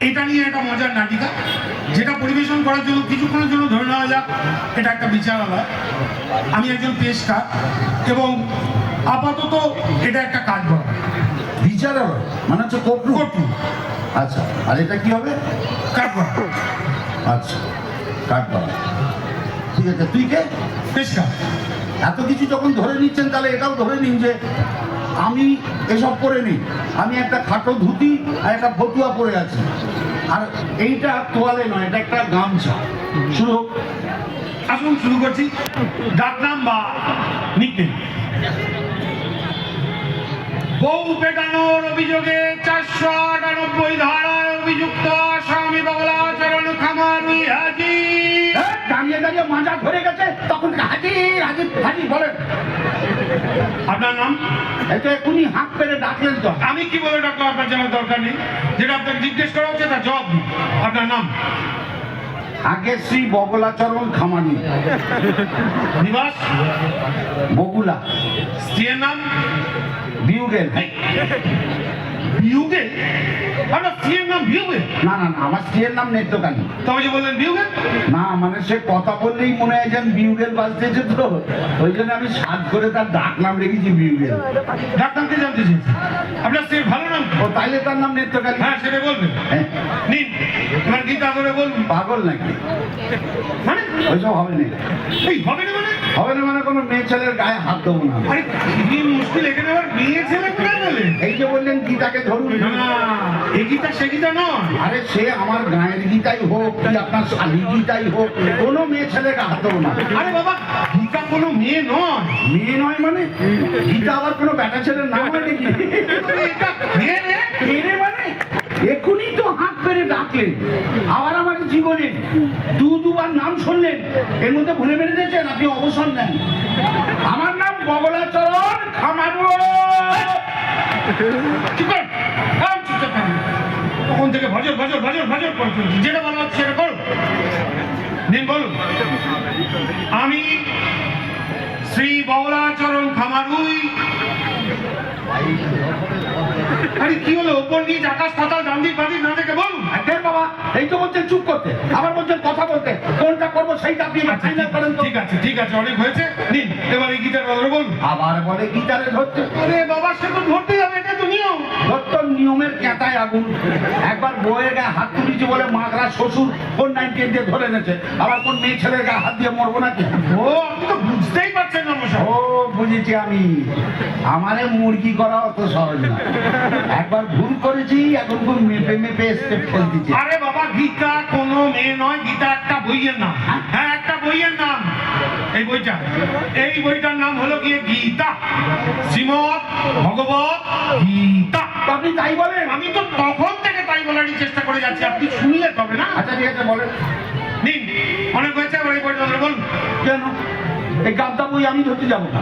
এটা নিয়ে একটা মজার নাটিকা যেটা পরিবেশন করার জন্য কিছুক্ষণের জন্য ধরে নেওয়া যাক এটা একটা বিচার বিচারালয়। আমি একজন পেশকার এবং আপাতত এটা একটা কাজ বিচারালয়? মানে হচ্ছে কোর্টরুম কোর্টরুম আচ্ছা আর এটা কি হবে? কাজ আচ্ছা কাঠ করা ঠিক আছে তুই কে? পেশকার। এত কিছু যখন ধরে নিচ্ছেন তাহলে এটাও ধরে নিন যে আমি এসব করে নিই। আমি একটা খাটো ধুতি আর একটা ফতুয়া পরে আছি। আর এইটা তোয়ালে নয়, এটা একটা গামছা। শুরু। আসুন, শুরু করছি। ডাকনাম বা নিকনেম বউ পেটানোর অভিযোগে চারশো আটানব্বই ধারায় অভিযুক্ত আসামি বাবলাচরণ খামারুই হাজি দাঁড়িয়ে দাঁড়িয়ে মাজা ধরে গেছে, তখন হাজির হাজির হাজির, বলেন। আপনার নাম? এটা এখনই হাত পেরে ডাকলেন তো। আমি কি বলে ডাকবো আপনার জানার দরকার নেই? যেটা আপনাকে জিজ্ঞেস করা হচ্ছে তার জবাব আপনার নাম? আগে শ্রী বগলাচরণ খামানি। নিবাস? বগুলা। স্ত্রীর নাম? বিউগেল বিউগে আপনার স্ত্রীর নাম বিউগে না না না আমার স্ত্রীর নাম নেত্রকালী তবে যে বললেন বিউগে না মানে সে কথা বললেই মনে হয় যেন বিউগেল বাজতেছে তো। ওই জন্য আমি সাজ করে তার ডাক নাম রেখেছি বিউগেল ডাক্তারকে জানতে চেয়েছি? আপনার স্ত্রীর ভালো নাম ও তাইলে তার নাম নেত্রকালী হ্যাঁ সেটা বলবেন। হ্যাঁ, নিন এবার গীতা করে বলুন। পাগল নাকি? মানে? ওইসব হবে না। এই হবে না মানে? হবে না মানে কোনো মেয়ে ছেলের গায়ে হাত দেবো না। আরে কি মুশকিল এখানে আবার মেয়ে ছেলে কোথায়? এই যে বললেন গীতাকে ধরুন। না এ গীতা সে গীতা নয়। আরে সে আমার গায়ের গীতাই হোক কি আপনার শালি গীতাই হোক কোনো মেয়ে ছেলেকে হাত দেবো না। আরে বাবা গীতা কোনো মেয়ে নয়। মেয়ে নয় মানে? গীতা আবার কোনো বেটা ছেলের নাম হয় নাকি? এটা মেয়ে। মানে? এখনই তো হাত পেরে ডাকলেন আবার আমার জীবনে দু দুবার নাম শুনলেন এর মধ্যে ভুলে বেড়ে দিয়েছেন আপনি অবসর নেন। আমার নাম বগলাচরণ তখন থেকে ভজর ভজর ভজর ভজর করে চলছি। যেটা বলা হচ্ছে সেটা করো নিন বলুন। আমি শ্রী বগলাচরণ খামারুই। আরে কি হলো? ওপর নিচ আকাশ পাতাল ডান দিক না দেখে বলুন। দেখ বাবা এই তো বলছেন চুপ করতে। আবার বলছেন কথা বলতে। কোনটা করব সেইটা আপনি আচ্ছা, ফাইনাল করেন ঠিক আছে ঠিক আছে অনেক হয়েছে। নিন এবার এই কথা বলুন। আবার বলে গীতারে ধরতে। আরে বাবা সে তো ধরতে যাবে এটা তো নিয়ম দত্ত আগুন। একবার বউয়ের গায়ে হাত তুলেছি বলে মাগরা শ্বশুর ফোর নাইনটি দিয়ে ধরে এনেছে। আবার কোন মেয়ে ছেলের গায়ে হাত দিয়ে মরবো নাকি? ও আপনি তো বুঝতেই পারছেন না মশাই। ও বুঝেছি আমি। আমারে মুরগি করা অত সহজ না। একবার ভুল করেছি এখন খুব মেপে মেপে স্টেপ ফেলতেছি আরে বাবা গীতা কোনো মেয়ে নয় গীতা একটা বইয়ের নাম। হ্যাঁ? একটা বইয়ের নাম। এই বইটা। এই বইটার নাম হলো গিয়ে গীতা। শ্রীমদ ভগবত গীতা। আপনি তাই বলেন। আমি তো তখন থেকে তাই বলারই চেষ্টা করে যাচ্ছি। আপনি শুনলে তবে না? আচ্ছা ঠিক আছে বলেন। নিন। অনেক হয়েছে এবার এই বইটা বলুন। কেন? এই গাবদা বই আমি ধরতে যাব না।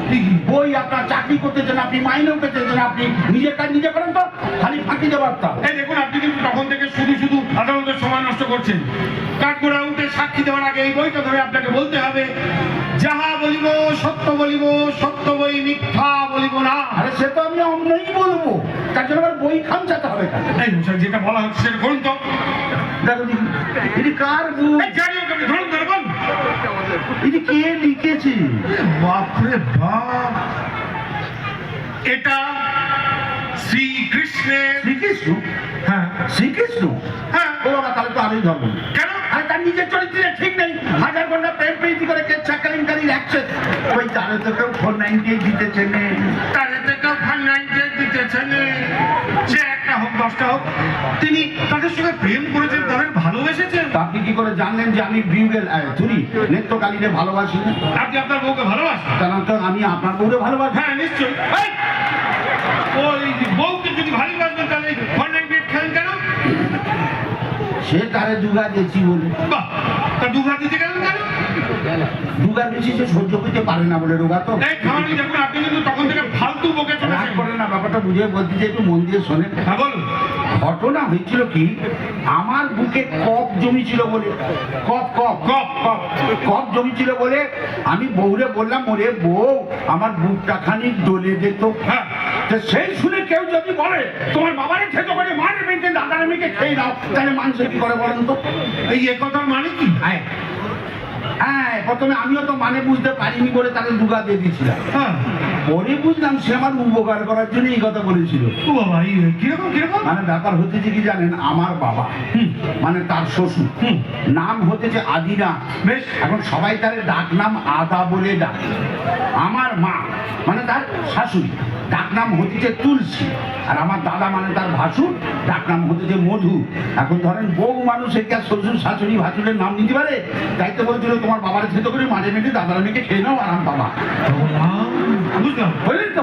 বই আপনার চাকরি করতে চান আপনি মাইনেও পেতে চান আপনি নিজের কাজ নিজে করেন তো খালি ফাঁকি দেবার তা। এই দেখুন আপনি কিন্তু তখন থেকে শুধু শুধু আদালতের সময় নষ্ট করছেন। কাঠগোড়া উঠে সাক্ষী দেওয়ার আগে এই বইটা ধরে আপনাকে বলতে হবে যাহা বলিব সত্য বলিব সত্য বই মিথ্যা বলিব না। আরে সে তো আমি অন্যই বলব তার জন্য আবার বই খামচাতে হবে যেটা বলা হচ্ছে সেটা করুন তো। এটি কার ধরুন ধরে এটি কে লিখেছে? বাপরে বাপ। এটা শ্রীকৃষ্ণের শ্রীকৃষ্ণ? হ্যাঁ। শ্রীকৃষ্ণ? হ্যাঁ। ও বাবা তাহলে তো আমি তার নিজের চরিত্রে ঠিক নেই। হাজার ঘণ্টা প্রেম প্রীতি করে কেচ্ছা কেলেঙ্কারি রাখছে ওই তারে তো কেউ ফোর নাইনটি দিতেছে নে। তাদের থেকে ফান্ডাইতে দিতেছেন সে একটা হোক দশটা হোক তিনি তাদের সঙ্গে প্রেম করেছেন তাদের ভালোবেসেছেন। আপনি কি করে জানলেন যে আমি বিউগেল তুরি নেত্রকালীরে ভালোবাসি। না আপনি আপনার বউকে ভালোবাসেন? কারণ তো আমি আপনার বউরে ভালোবাসি। হ্যাঁ নিশ্চয়ই! ওই বউকে যদি ভালোবাসবেন তাহলে ফান্ডাইতে খেলেন কেন? সে তারে দুগা দিয়েছি বলে। বাহ তা দুঘা দিতে গেলেন কেন? দুগা দিয়েছি সে সহ্য করতে পারে না বলে রোগা তো। এই আপনি কিন্তু তখন থেকে ফালতু বকে রাগ করে না ব্যাপারটা বলছি যে একটু মন দিয়ে শোনেন। হ্যাঁ বলুন। ঘটনা হয়েছিল কি আমার বুকে কপ জমিছিল বলে কপ কপ কপ কপ কপ জমিছিল বলে আমি বউরে বললাম ওরে বউ আমার বুকটা খানিক দলে যেত হ্যাঁ। তো সেই শুনে কেউ যদি বলে তোমার বাবারে খেতে দাদার খেয়ে দাও তাহলে মানুষ কি করে বলেন তো? এই এ কথার মানে কি? হ্যাঁ। হ্যাঁ প্রথমে আমিও তো মানে বুঝতে পারিনি বলে তাকে দুগা দিয়ে দিয়েছিলাম। হ্যাঁ। পরে বুঝলাম সে আমার উপকার করার জন্য এই কথা বলেছিল। ও বাবা কীরকম কীরকম? মানে ব্যাপার হতেছে কি জানেন আমার বাবা মানে তার শ্বশুর। নাম হতেছে আদিনা। বেশ। এখন সবাই তার ডাক নাম আদা বলে ডাক। আমার মা মানে তার শাশুড়ি। ডাক হতিছে তুলসী। আর আমার দাদা মানে তার ভাসুর ডাকনাম হতিছে মধু। এখন ধরেন বউ মানুষ কাজ শ্বশুর শাশুড়ি ভাসুরের নাম নিতে পারে? তাই তো বলছিল তোমার বাবার সেতো করে মাঝে মেঝে দাদার মেয়েকে খেয়ে নাও আরাম বাবা। বুঝলাম। বুঝলেন তো?